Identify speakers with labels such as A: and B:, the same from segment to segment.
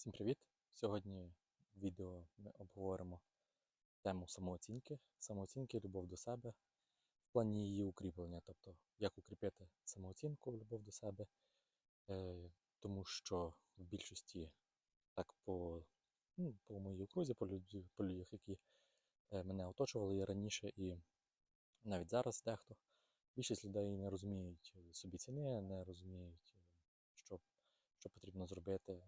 A: Всім привіт! Сьогодні в відео ми обговоримо тему самооцінки. Самооцінки, любов до себе в плані її укріплення, тобто як укріпити самооцінку, любов до себе, Е, тому що в більшості, так по, ну, по моїй окрузі, по, люд- по людях, які е, мене оточували і раніше, і навіть зараз дехто, більшість людей не розуміють собі ціни, не розуміють, е, що, що потрібно зробити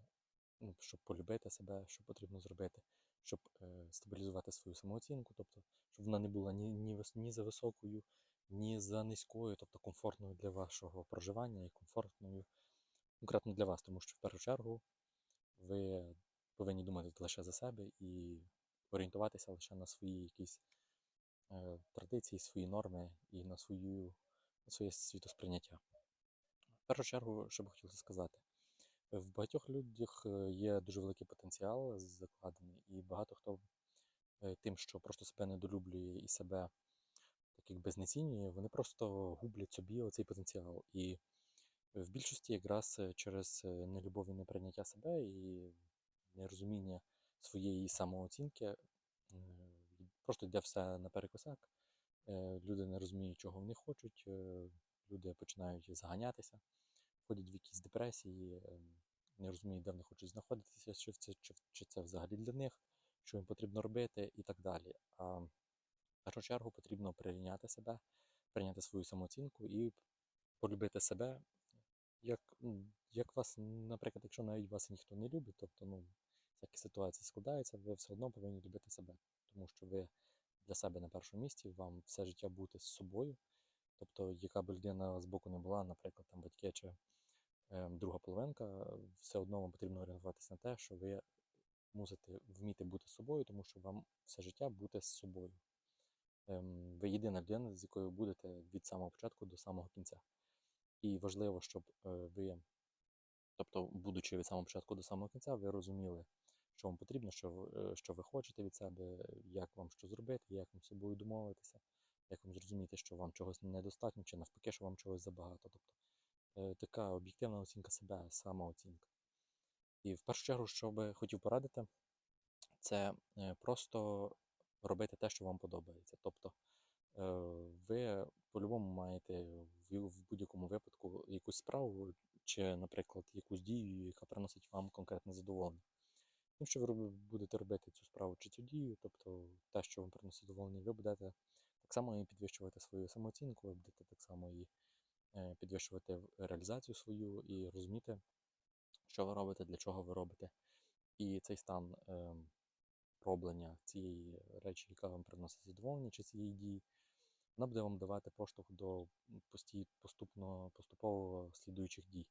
A: ну, щоб полюбити себе, що потрібно зробити, щоб е, стабілізувати свою самооцінку, тобто, щоб вона не була ні, ні, ні за високою, ні за низькою, тобто комфортною для вашого проживання і комфортною конкретно для вас, тому що в першу чергу ви повинні думати лише за себе і орієнтуватися лише на свої якісь е, традиції, свої норми і на, свою, на своє світосприйняття. В першу чергу, що би хотілося сказати, в багатьох людях е, є дуже великий потенціал закладений, і багато хто е, тим, що просто себе недолюблює і себе так якби знецінює, вони просто гублять собі оцей потенціал. І в більшості якраз е, через нелюбов і неприйняття себе і нерозуміння своєї самооцінки просто йде все наперекосяк. Люди не розуміють, чого вони хочуть, люди починають заганятися, входять в якісь депресії, не розуміють, де вони хочуть знаходитися, чи це, чи, чи це взагалі для них, що їм потрібно робити і так далі. А в першу чергу потрібно прийняти себе, прийняти свою самооцінку і полюбити себе. Як, як вас, наприклад, якщо навіть вас ніхто не любить, тобто ну, всякі ситуації складаються, ви все одно повинні любити себе, тому що ви для себе на першому місці, вам все життя бути з собою. Тобто, яка б людина з боку не була, наприклад, там батьки чи друга половинка, все одно вам потрібно орієнтуватися на те, що ви мусите вміти бути собою, тому що вам все життя бути з собою. Ем, ви єдина людина, з якою ви будете від самого початку до самого кінця. І важливо, щоб е, ви, тобто, будучи від самого початку до самого кінця, ви розуміли, що вам потрібно, що, е, що ви хочете від себе, як вам що зробити, як вам з собою домовитися, як вам зрозуміти, що вам чогось недостатньо, чи навпаки, що вам чогось забагато. Тобто е, така об'єктивна оцінка себе, самооцінка. І в першу чергу, що би хотів порадити, це е, просто робити те, що вам подобається. Тобто е, ви по-любому маєте в, будь-якому випадку якусь справу, чи, наприклад, якусь дію, яка приносить вам конкретне задоволення. Тим, що ви будете робити цю справу чи цю дію, тобто те, що вам приносить задоволення, ви будете так само і підвищувати свою самооцінку, ви будете так само і е, підвищувати реалізацію свою і розуміти, що ви робите, для чого ви робите. І цей стан ем, роблення цієї речі, яка вам приносить задоволення, чи цієї дії, вона буде вам давати поштовх до пості- поступно, поступово слідуючих дій.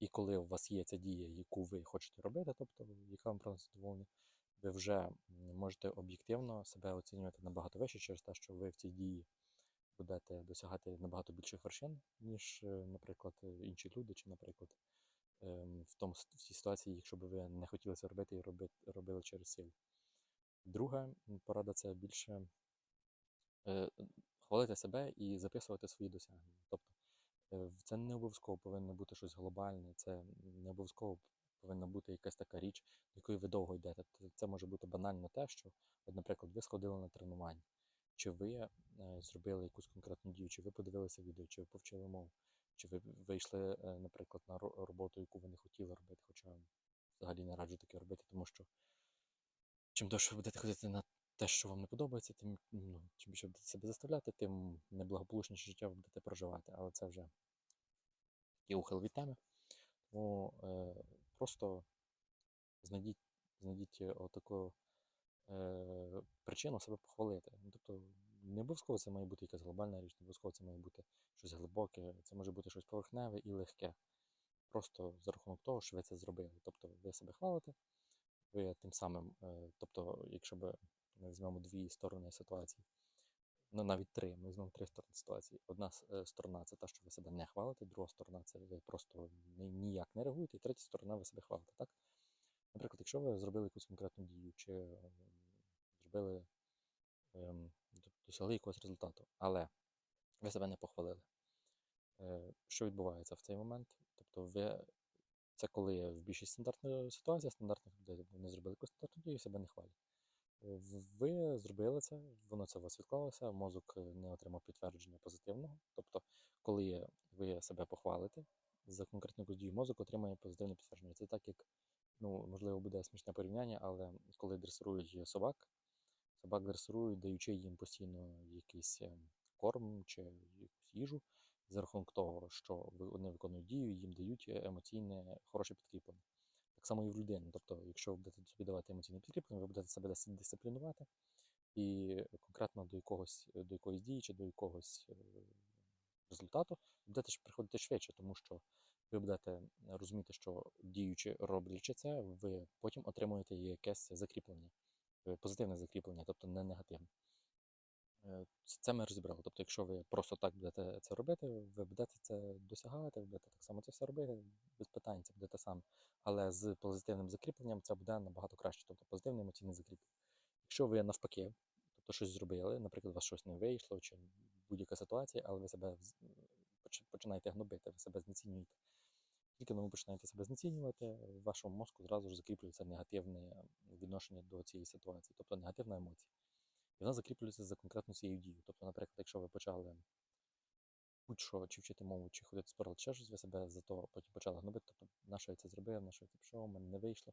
A: І коли у вас є ця дія, яку ви хочете робити, тобто яка вам приносить задоволення, ви вже можете об'єктивно себе оцінювати набагато вище через те, що ви в цій дії будете досягати набагато більших вершин, ніж, е, наприклад, е, інші люди, чи, наприклад, ем, в тому в цій ситуації, якщо б ви не хотіли це робити і роби, робили через силу. Друга порада це більше е, хвалити себе і записувати свої досягнення. Тобто це не обов'язково повинно бути щось глобальне, це не обов'язково повинна бути якась така річ, до якої ви довго йдете. Це може бути банально те, що, наприклад, ви сходили на тренування, чи ви е, зробили якусь конкретну дію, чи ви подивилися відео, чи ви повчили мову, чи ви вийшли, е, наприклад, на роботу, яку ви не хотіли робити, хоча взагалі не раджу таке робити, тому що чим довше ви будете ходити на те, що вам не подобається, тим ну, чим більше будете себе заставляти, тим неблагополучніше життя ви будете проживати. Але це вже такий ухил від теми. Тому е, просто знайдіть, знайдіть отаку е, причину себе похвалити. Ну, тобто не обов'язково це має бути якась глобальна річ, не обов'язково це має бути щось глибоке, це може бути щось поверхневе і легке. Просто за рахунок того, що ви це зробили. Тобто ви себе хвалите, ви тим самим, е, тобто, якщо б ми візьмемо дві сторони ситуації, ну навіть три, ми візьмемо три сторони ситуації. Одна е, сторона це та, що ви себе не хвалите, друга сторона це ви просто ніяк не реагуєте, і третя сторона ви себе хвалите, так? Наприклад, якщо ви зробили якусь конкретну дію, чи е, зробили, ем, досягли якогось результату, але ви себе не похвалили. Е, Що відбувається в цей момент? Тобто ви Це коли в більшість стандартної ситуації, стандартних людей вони зробили якусь стандартну дію і себе не хвалять. Е, Ви зробили це, воно це у вас відклалося, мозок е, не отримав підтвердження позитивного. Тобто, коли ви себе похвалите за конкретну дію, мозок отримає позитивне підтвердження. Це так, як, ну, можливо, буде смішне порівняння, але коли дресирують собак, собак дресирують, даючи їм постійно якийсь е, корм чи якусь їжу, за рахунок того, що вони виконують дію, їм дають е, емоційне хороше підкріплення. Так само і в людини. Тобто, якщо ви будете собі давати емоційне підкріплення, ви будете себе дисциплінувати і конкретно до якогось до якоїсь дії чи до якогось е, результату будете приходити швидше, тому що ви будете розуміти, що діючи, роблячи це, ви потім отримуєте якесь закріплення, е, позитивне закріплення, тобто не негативне. Е, Це ми розібрали. Тобто, якщо ви просто так будете це робити, ви будете це досягати, ви будете так само це все робити, без питань це буде те саме. Але з позитивним закріпленням це буде набагато краще, тобто позитивне емоційне закріплення. Якщо ви навпаки, тобто щось зробили, наприклад, у вас щось не вийшло, чи будь-яка ситуація, але ви себе починаєте гнобити, ви себе знецінюєте. Тільки ви починаєте себе знецінювати, в вашому мозку зразу ж закріплюється негативне відношення до цієї ситуації, тобто негативна емоція. І вона закріплюється за конкретно цією дією. Тобто, наприклад, якщо ви почали будь-що, чи вчити мову, чи ходити в спорт, ще щось, ви себе за то потім почали гнобити, тобто, на що я це зробив, на що я це пішов, у мене не вийшло,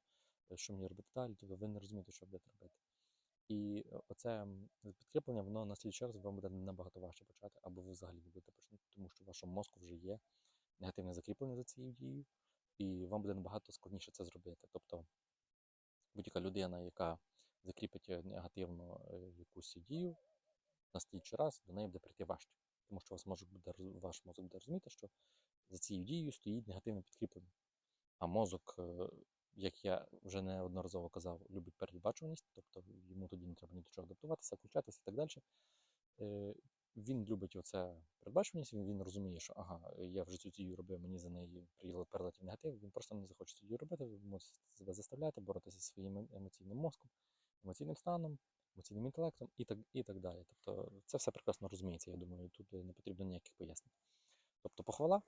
A: що мені робити далі, тобто ви не розумієте, що будете робити. І оце підкріплення, воно на слідчий раз вам буде набагато важче почати, або ви взагалі не будете починати, тому що в вашому мозку вже є негативне закріплення за цією дією, і вам буде набагато складніше це зробити. Тобто будь-яка людина, яка закріпить е, негативно е, якусь дію, на слідчий раз до неї буде прийти важче. Тому що ваш мозок буде, ваш мозок буде розуміти, що за цією дією стоїть негативне підкріплення. А мозок, е, як я вже неодноразово казав, любить передбачуваність, тобто йому тоді не треба ні до чого адаптуватися, включатися і так далі. Він любить оце передбачуваність, він, він розуміє, що ага, я вже цю дію робив, мені за неї перелетів негатив, він просто не захоче цю робити, мусить себе заставляти, боротися зі своїм ем- емоційним мозком, емоційним станом, емоційним інтелектом і так, і так далі. Тобто це все прекрасно розуміється, я думаю, тут не потрібно ніяких пояснень. Тобто похвала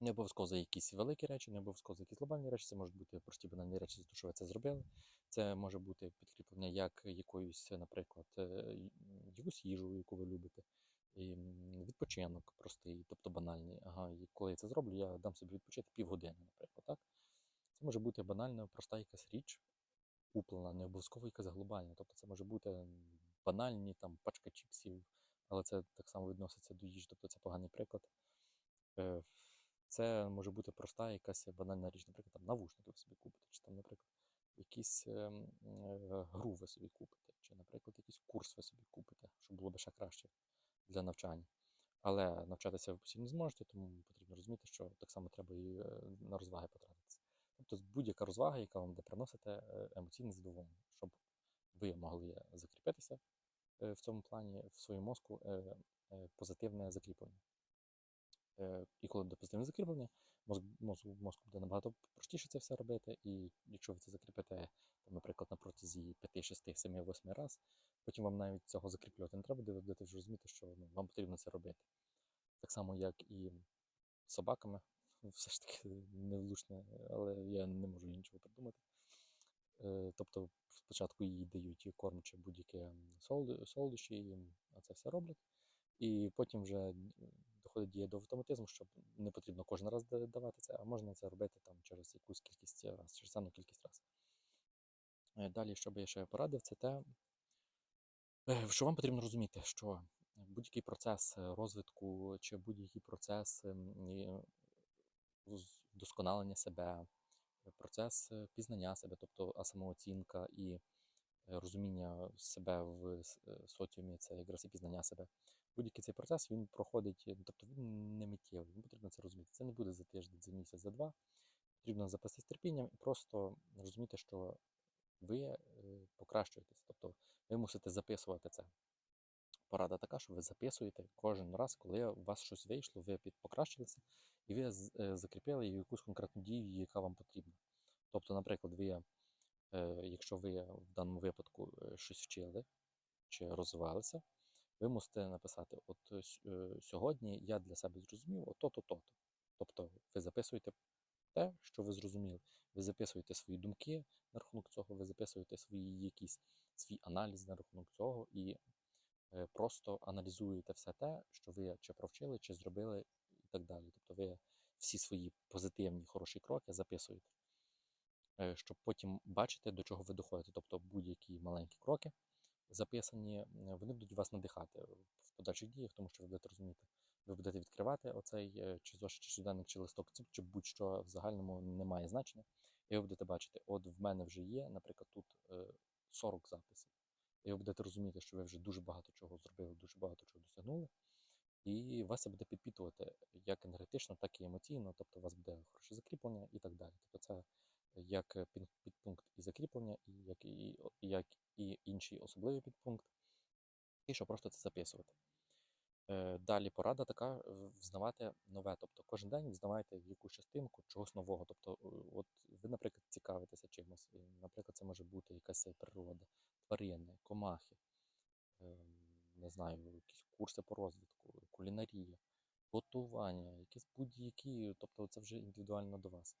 A: не обов'язково за якісь великі речі, не обов'язково за якісь глобальні речі, це можуть бути прості банальні речі за те, що ви це зробили. Це може бути підкріплення як якоюсь, наприклад, е, якусь їжу, яку ви любите, і відпочинок простий, тобто банальний. Ага, і коли я це зроблю, я дам собі відпочити півгодини, наприклад. Так? Це може бути банальна, проста якась річ, куплена, не обов'язково якась глобальна. Тобто це може бути банальні там пачка чіпсів, але це так само відноситься до їжі, тобто це поганий приклад. Це може бути проста якась банальна річ, наприклад, там навушники ви собі купите, чи там, наприклад, якісь ем, е, гру ви собі купите, чи, наприклад, якийсь курс ви собі купите, щоб було б ще краще для навчання. Але навчатися ви постійно не зможете, тому потрібно розуміти, що так само треба і е, на розваги потратитися. Тобто будь-яка розвага, яка вам буде приносити е, емоційне задоволення, щоб ви могли закріпитися в цьому плані в своєму мозку позитивне закріплення. Е, І коли буде позитивне закріплення, мозк, мозку, мозку буде набагато простіше це все робити. І якщо ви це закріпите, там, наприклад, на протязі 5, 6, 7, 8 раз, потім вам навіть цього закріплювати не треба, де ви будете вже розуміти, що ну, вам потрібно це робити. Так само, як і з собаками, все ж таки невлучне, але я не можу нічого придумати. Е, Тобто спочатку їй дають корм чи будь-яке солод- солодощі, і це все роблять. І потім вже доходить дія до автоматизму, що не потрібно кожен раз давати це, а можна це робити там через якусь кількість разів, через певну кількість разів. Е, Далі, що би я ще порадив, це те, е, що вам потрібно розуміти, що будь-який процес е, розвитку чи будь-який процес ем, вдосконалення себе, процес пізнання себе, тобто самооцінка і розуміння себе в соціумі, це якраз і пізнання себе. Будь-який цей процес він проходить, тобто він не миттєвий, він потрібно це розуміти. Це не буде за тиждень, за місяць, за два. Потрібно запастись терпінням і просто розуміти, що ви е, покращуєтесь. Тобто ви мусите записувати це. Порада така, що ви записуєте кожен раз, коли у вас щось вийшло, ви покращилися, і ви е, закріпили якусь конкретну дію, яка вам потрібна. Тобто, наприклад, ви, якщо ви в даному випадку е, щось вчили чи розвивалися, ви мусите написати: от е, е, сьогодні я для себе зрозумів ото-то, то-то. Тобто ви записуєте те, що ви зрозуміли. Ви записуєте свої думки на рахунок цього, ви записуєте свої якісь свій аналіз на рахунок цього і е, просто аналізуєте все те, що ви чи провчили, чи зробили, і так далі. Тобто ви всі свої позитивні, хороші кроки записуєте, е, щоб потім бачити, до чого ви доходите. Тобто будь-які маленькі кроки записані, е, вони будуть вас надихати в подальших діях, тому що ви будете розуміти, ви будете відкривати оцей е, чи зошит, чи щоденник, чи листок, чи- будь-що в загальному не має значення. І ви будете бачити, от в мене вже є, наприклад, тут е, 40 записів. І ви будете розуміти, що ви вже дуже багато чого зробили, дуже багато чого досягнули. І вас це буде підпитувати як енергетично, так і емоційно, тобто у вас буде хороше закріплення і так далі. Тобто це як е, підпункт і закріплення, і як і, як і інший особливий підпункт, і що просто це записувати. Е, Далі порада така взнавати нове. Тобто кожен день взнавайте якусь частинку чогось нового. Тобто, е, от ви, наприклад, цікавитеся чимось. Наприклад, це може бути якась природа, тварини, комахи, е, не знаю, якісь курси по розвитку, кулінарія, готування, якісь будь-які, тобто це вже індивідуально до вас.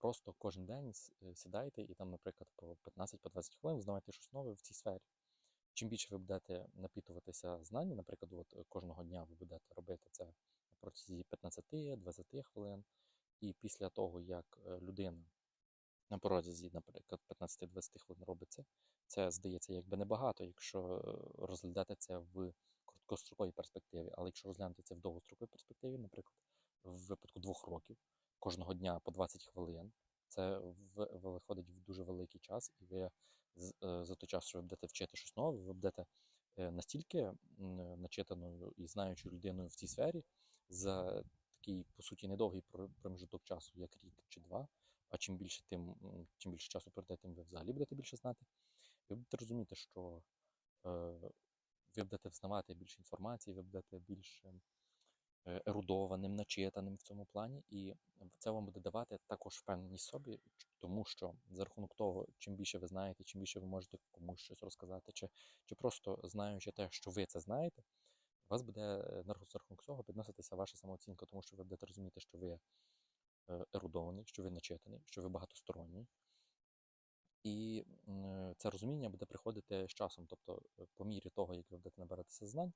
A: Просто кожен день е, сідайте і там, наприклад, по 15-20 хвилин взнавайте щось нове в цій сфері. Чим більше ви будете напітуватися знань, наприклад, от е, кожного дня ви будете робити це протязі 15-20 хвилин, і після того, як е, людина на протязі, наприклад, 15-20 хвилин робить це, це здається якби небагато, якщо е, розглядати це в короткостроковій перспективі, але якщо розглянути це в довгостроковій перспективі, наприклад, в випадку двох років, кожного дня по 20 хвилин, це виходить в дуже великий час, і ви е, за той час, що ви будете вчити щось нове, ви будете е, настільки начитаною і знаючою людиною в цій сфері за такий, по суті, недовгий пр- проміжок часу, як рік чи два. А чим більше тим, чим більше часу пройде, тим ви взагалі будете більше знати. Ви будете розуміти, що е, ви будете взнавати більше інформації, ви будете більш е, ерудованим, начитаним в цьому плані, і це вам буде давати також впевненість собі, тому що за рахунок того, чим більше ви знаєте, чим більше ви можете комусь щось розказати, чи, чи просто знаючи те, що ви це знаєте, у вас буде е, на рахунок- цього підноситися ваша самооцінка, тому що ви будете розуміти, що ви е, ерудований, що ви начитаний, що ви багатосторонній. І це розуміння буде приходити з часом. Тобто, е, по мірі того, як ви будете набиратися знань,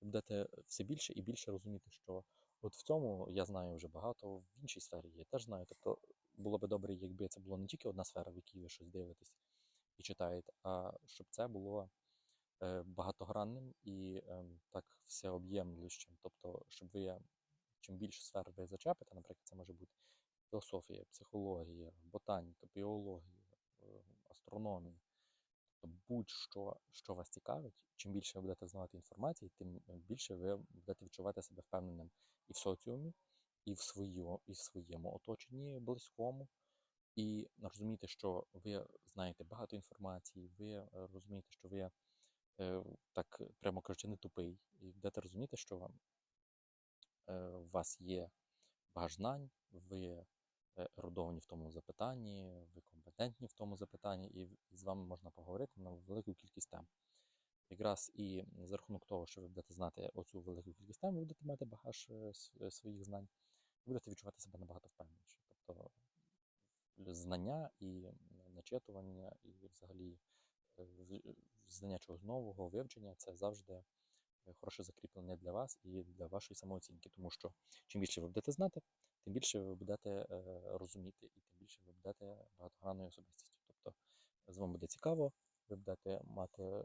A: ви будете все більше і більше розуміти, що от в цьому я знаю вже багато, в іншій сфері я теж знаю. Тобто, було би добре, якби це було не тільки одна сфера, в якій ви щось дивитесь і читаєте, а щоб це було е, багатогранним і ем, так всеоб'ємлющим. Тобто, щоб ви чим більше сфер ви зачепите, наприклад, це може бути філософія, психологія, ботаніка, біологія, е, астрономія. Тобто будь-що, що вас цікавить, чим більше ви будете знати інформації, тим більше ви будете відчувати себе впевненим і в соціумі, і в, свою, і в своєму оточенні близькому. І розумієте, що ви знаєте багато інформації, ви е, розумієте, що ви е, так, прямо кажучи, не тупий, і будете розуміти, що вам е, у вас є багаж знань, ви е, ерудовані в тому запитанні, ви компетентні в тому запитанні, і з вами можна поговорити на велику кількість тем. Якраз і за рахунок того, що ви будете знати оцю велику кількість тем, ви будете мати багаж е, е, своїх знань, ви будете відчувати себе набагато впевненіше. Тобто знання і начитування, і взагалі е, знання чогось нового, вивчення це завжди е, хороше закріплення для вас і для вашої самооцінки. Тому що чим більше ви будете знати, тим більше ви будете е, розуміти, і тим більше ви будете багатогранною особистістю. Тобто з вами буде цікаво, ви будете мати е,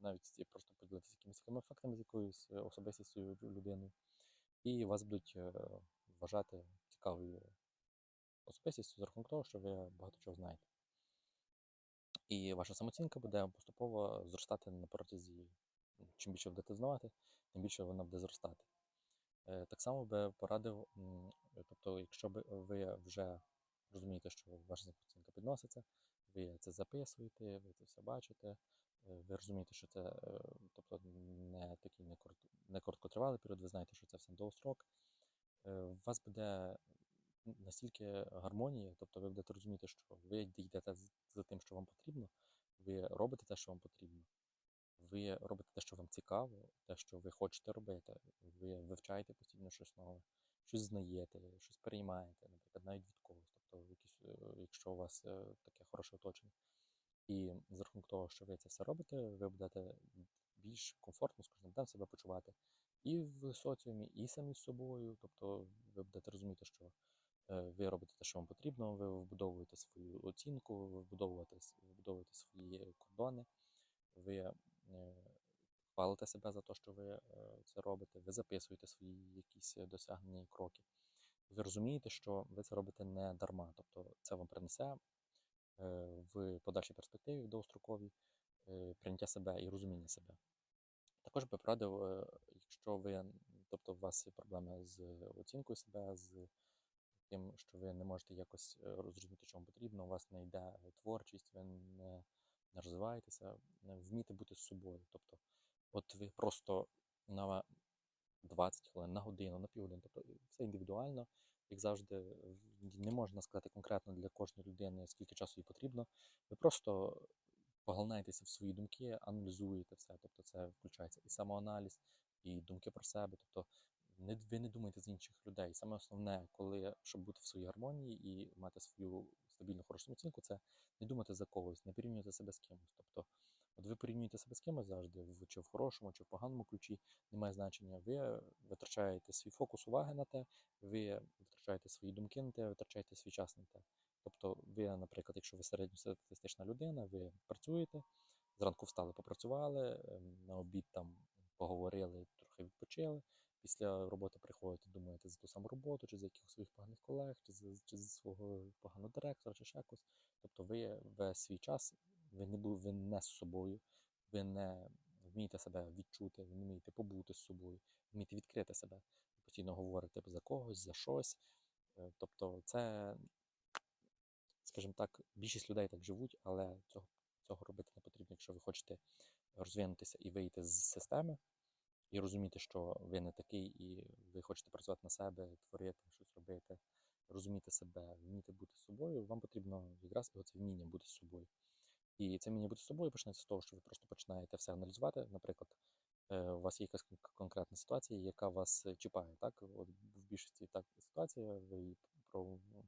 A: навіть просто поділитися якимись такими фактами з якоюсь е, особистістю лю- людиною, і вас будуть е, вважати цікавою особистістю за рахунок того, що ви багато чого знаєте. І ваша самооцінка буде поступово зростати на протязі, чим більше будете знавати, тим більше вона буде зростати. Е, Так само би порадив, тобто, якщо ви вже розумієте, що ваша самооцінка підноситься, ви це записуєте, ви це все бачите, е, ви розумієте, що це е, тобто, не такий не, корот, не короткотривалий період, ви знаєте, що це все довгострок, у вас буде настільки гармонія, тобто ви будете розуміти, що ви йдете за тим, що вам потрібно, ви робите те, що вам потрібно, ви робите те, що вам цікаво, те, що ви хочете робити, ви вивчаєте постійно щось нове, щось знаєте, щось переймаєте. Наприклад, навіть від когось. Тобто, якісь, е, якщо у вас е, таке хороше оточення. І за рахунок того, що ви це все робите, ви будете більш комфортно з кожним днем себе почувати і в соціумі, і самі з собою. Тобто ви будете розуміти, що е, ви робите те, що вам потрібно, ви вбудовуєте свою оцінку, ви вбудовуєте, вбудовуєте свої кордони, ви хвалите себе за те, що ви е, це робите, ви записуєте свої якісь досягнення і кроки. Ви розумієте, що ви це робите не дарма, тобто це вам принесе е, в подальшій перспективі, в довгостроковій, е, прийняття себе і розуміння себе. Також би порадив, якщо ви, тобто у вас є проблеми з оцінкою себе, з тим, що ви не можете якось розрозуміти, що вам потрібно, у вас не йде творчість, ви не розвиваєтеся, не вмієте бути з собою. Тобто, от ви просто на 20 хвилин, на годину, на півгодини, тобто все індивідуально, як завжди, не можна сказати конкретно для кожної людини, скільки часу їй потрібно. Ви просто поглинаєтеся в свої думки, аналізуєте все. Тобто це включається і самоаналіз, і думки про себе. Тобто не, ви не думаєте з інших людей. Саме основне, коли щоб бути в своїй гармонії і мати свою стабільну хорошу самооцінку, це не думати за когось, не порівнювати себе з кимось. Тобто, от ви порівнюєте себе з кимось завжди, чи в хорошому, чи в поганому ключі, немає значення. Ви витрачаєте свій фокус уваги на те, ви витрачаєте свої думки на те, витрачаєте свій час на те. Тобто, ви, наприклад, якщо ви середньостатистична людина, ви працюєте, зранку встали, попрацювали, ем, на обід там поговорили, трохи відпочили. Після роботи приходите, думаєте за ту саму роботу, чи за якихось своїх поганих колег, чи за, чи за свого поганого директора, чи ще якось. Тобто ви весь свій час ви не, ви не з собою, ви не вмієте себе відчути, ви не вмієте побути з собою, вмієте відкрити себе. Ви постійно говорите за когось, за щось. Е, Тобто це, скажімо так, більшість людей так живуть, але цього, цього робити не потрібно, якщо ви хочете розвинутися і вийти з системи, і розуміти, що ви не такий, і ви хочете працювати на себе, творити, щось робити, розуміти себе, вміти бути собою, вам потрібно якраз оце вміння бути собою. І це вміння бути собою почнеться з того, що ви просто починаєте все аналізувати. Наприклад, е, у вас є якась конкретна ситуація, яка вас е, чіпає. Так? От в більшості так ситуація, ви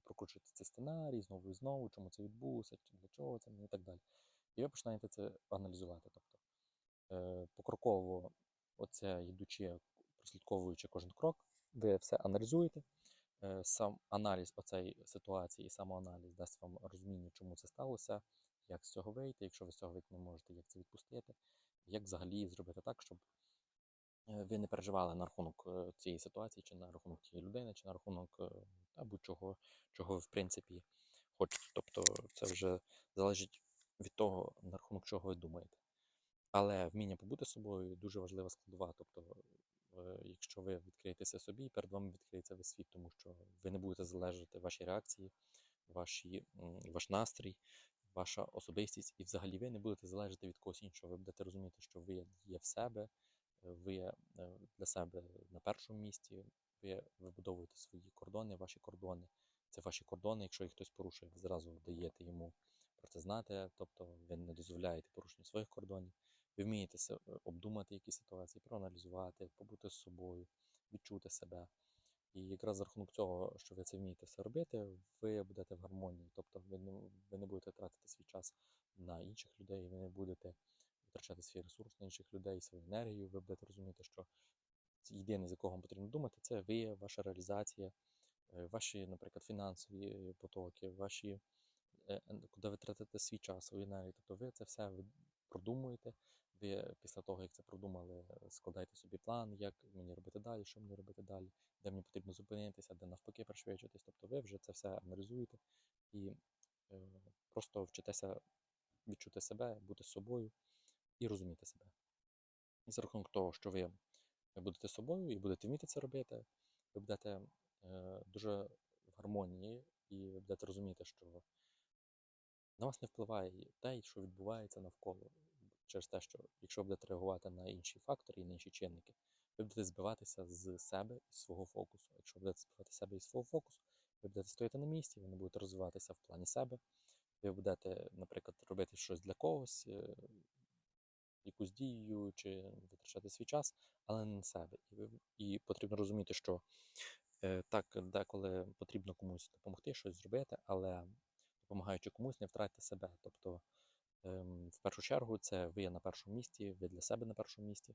A: прокручуєте цей сценарій, знову і знову, чому це відбулося, для чого це і так далі. І ви починаєте це аналізувати. Тобто е, покроково, оце йдучи, прослідковуючи кожен крок, ви все аналізуєте. Е, Сам аналіз оцеї ситуації і самоаналіз дасть вам розуміння, чому це сталося, як з цього вийти, якщо ви з цього вийти не можете, як це відпустити, як взагалі зробити так, щоб е, ви не переживали на рахунок е, цієї ситуації, чи на рахунок тієї людини, чи на рахунок будь-чого, чого ви в принципі хочете. Тобто це вже залежить від того, на рахунок чого ви думаєте. Але вміння побути собою дуже важлива складова. Тобто, е, якщо ви відкриєтеся собі, перед вами відкриється весь світ, тому що ви не будете залежати ваші реакції, ваші, ваш настрій, ваша особистість, і взагалі ви не будете залежати від когось іншого. Ви будете розуміти, що ви є в себе, ви е, для себе на першому місці, ви вибудовуєте свої кордони, ваші кордони. Це ваші кордони. Якщо їх хтось порушує, ви зразу даєте йому про це знати, тобто ви не дозволяєте порушення своїх кордонів. Ви вмієте е, обдумати якісь ситуації, проаналізувати, побути з собою, відчути себе. І якраз за рахунок цього, що ви це вмієте все робити, ви будете в гармонії. Тобто ви не, ви не будете тратити свій час на інших людей, ви не будете витрачати свій ресурс на інших людей, свою енергію. Ви будете розуміти, що єдине, з якого вам потрібно думати, це ви, ваша реалізація, е, ваші, наприклад, фінансові е, потоки, ваші, куди ви тратите свій час, свою енергію. Тобто ви це все продумуєте. Ви після того, як це продумали, е, складаєте собі план, як мені робити далі, що мені робити далі, де мені потрібно зупинитися, де навпаки пришвидшитись. Тобто ви вже це все аналізуєте і е, просто вчитеся відчути себе, бути собою і розуміти себе. І за рахунок того, що ви будете собою і будете вміти це робити, ви будете е, дуже в гармонії і будете розуміти, що на вас не впливає те, що відбувається навколо. Через те, що якщо будете реагувати на інші фактори і на інші чинники, ви будете збиватися з себе і свого фокусу. Якщо будете збивати себе і свого фокусу, ви будете стояти на місці, ви не будете розвиватися в плані себе. Ви будете, наприклад, робити щось для когось, е, якусь дію чи витрачати свій час, але не на себе. І, ви, і потрібно розуміти, що Е, Так, деколи потрібно комусь допомогти, щось зробити, але допомагаючи комусь, не втратьте себе. Тобто, в першу чергу, це ви на першому місці, ви для себе на першому місці.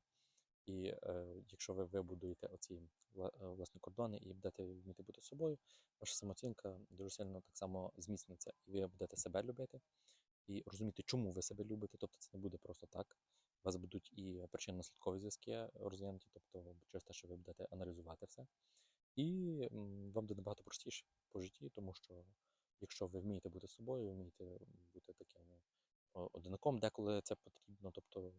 A: І е, якщо ви вибудуєте оці е, власні кордони і будете вміти бути собою, ваша самооцінка дуже сильно так само зміцниться, і ви будете себе любити і розуміти, чому ви себе любите. Тобто це не буде просто так. У вас будуть і причинно-наслідкові зв'язки розвинуті, тобто через те, що ви будете аналізувати все. І вам буде набагато простіше по житті, тому що якщо ви вмієте бути собою, вмієте бути таким одинаком, деколи це потрібно. Тобто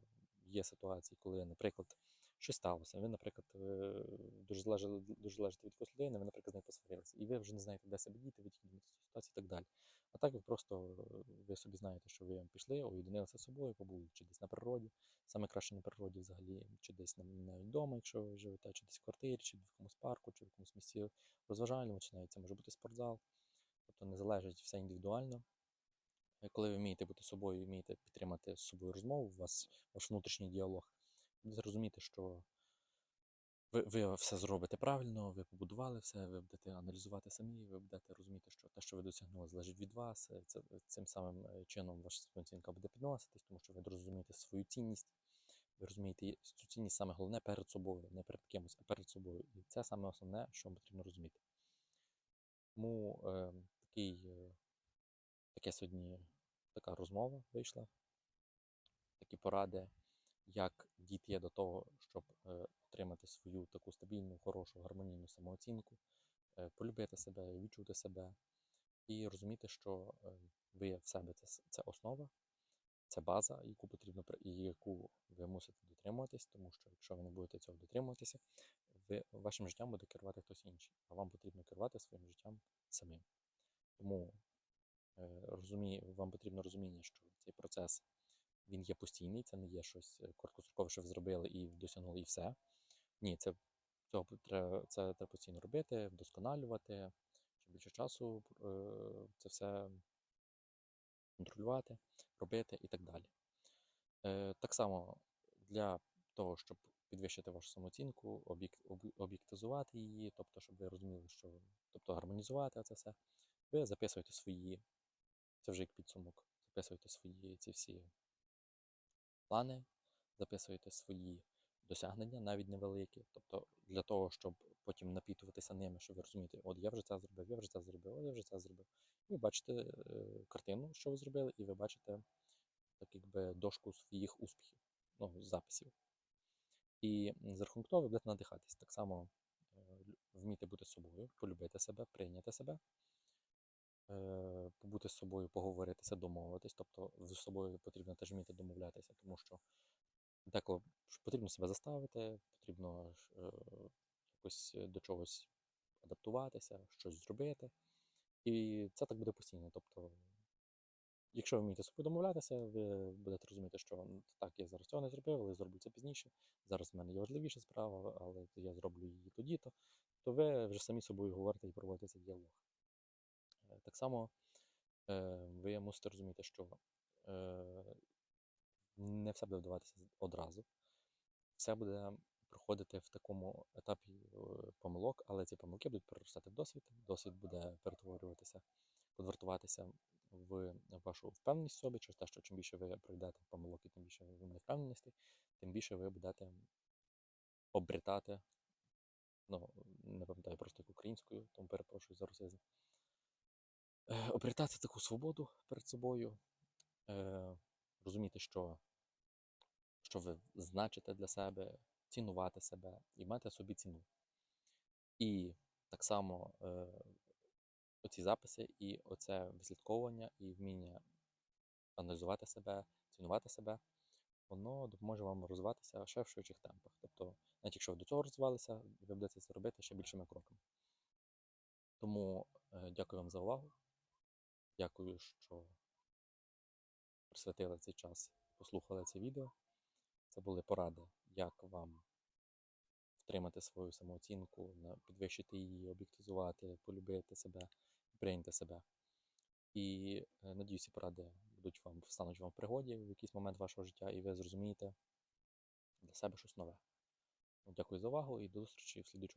A: є ситуації, коли, наприклад, щось сталося. Ви, наприклад, е, дуже залежали дуже залежите від якоїсь людини, ви, наприклад, з нею посварилися, і ви вже не знаєте, де себе діти, ви тільки цю ситуацію і так далі. А так ви просто е, ви собі знаєте, що ви пішли, уєдинилися з собою, побули чи десь на природі, саме краще на природі взагалі, чи десь навіть вдома, якщо ви живете, чи десь в квартирі, чи в якомусь парку, чи в якомусь місці розважальному, чи навіть це може бути спортзал. Тобто не залежить все індивідуально. Е, Коли ви вмієте бути собою, вмієте підтримати з собою розмову, у вас ваш внутрішній діалог, ви розуміти, що ви, ви все зробите правильно, ви побудували все, ви будете аналізувати самі, ви будете розуміти, що те, що ви досягнули, залежить від вас. е, Це, цим самим е, чином ваша самооцінка буде підноситись, тому що ви розумієте свою цінність, ви розумієте цю цінність саме головне перед собою, не перед кимось, а перед собою. І це саме основне, що вам потрібно розуміти. Тому е, такий, е, таке сьогодні така розмова вийшла, такі поради, як дійти до того, щоб е, отримати свою таку стабільну, хорошу, гармонійну самооцінку, е, полюбити себе, відчути себе і розуміти, що е, ви в себе це, це основа, це база, яку потрібно і яку ви мусите дотримуватись, тому що якщо ви не будете цього дотримуватися, ви вашим життям буде керувати хтось інший, а вам потрібно керувати своїм життям самим. Тому розумі, вам потрібно розуміння, що цей процес він є постійний, це не є щось е, короткострокове, що ви зробили і досягнули, і все. Ні, це цього треба, це треба постійно робити, вдосконалювати, чим більше часу е, це все контролювати, робити і так далі. Е, Так само для того, щоб підвищити вашу самооцінку, об'єктизувати її, тобто, щоб ви розуміли, що тобто гармонізувати це все, ви записуєте свої, це вже як підсумок, записуєте свої ці всі плани, записуєте свої досягнення, навіть невеликі. Тобто для того, щоб потім напітуватися ними, що ви розумієте, от я вже це зробив, я вже це зробив, от я вже це зробив. І ви бачите е, картину, що ви зробили, і ви бачите так якби дошку своїх успіхів, ну, записів. І за рахунок того ви будете надихатись. Так само е, вміти бути собою, полюбити себе, прийняти себе, побути з собою, поговоритися, домовитись. Тобто з собою потрібно теж вміти домовлятися, тому що деколи потрібно себе заставити, потрібно е, якось е, до чогось адаптуватися, щось зробити. І це так буде постійно. Тобто, якщо ви вмієте собою домовлятися, ви будете розуміти, що так, я зараз цього не зробив, але зроблю це пізніше. Зараз в мене є важливіша справа, але я зроблю її тоді-то, то ви вже самі собою говорите і проводите цей діалог. Е, Так само е, ви мусите розуміти, що е, не все буде вдаватися одразу. Все буде проходити в такому етапі помилок, але ці помилки будуть переростати в досвід. Досвід буде перетворюватися, конвертуватися в вашу впевненість в собі, через те, що чим більше ви пройдете помилок, і тим більше ви будете впевненості, тим більше ви будете обретати, ну, не пам'ятаю просто як українською, тому перепрошую за русизм. Е, обретати таку свободу перед собою, е, розуміти, що, що ви значите для себе, цінувати себе і мати собі ціну. І так само е, оці записи, і оце вислідковування, і вміння аналізувати себе, цінувати себе, воно допоможе вам розвиватися ще в швидших темпах. Тобто, навіть якщо ви до цього розвивалися, ви будете це робити ще більшими кроками. Тому дякую вам за увагу. Дякую, що присвятили цей час, послухали це відео. Це були поради, як вам втримати свою самооцінку, підвищити її, об'єктизувати, полюбити себе, прийняти себе. І е, надіюсь, ці поради будуть вам стануть вам в пригоді в якийсь момент вашого життя, і ви зрозумієте для себе щось нове. Дякую за увагу і до зустрічі в слідчому.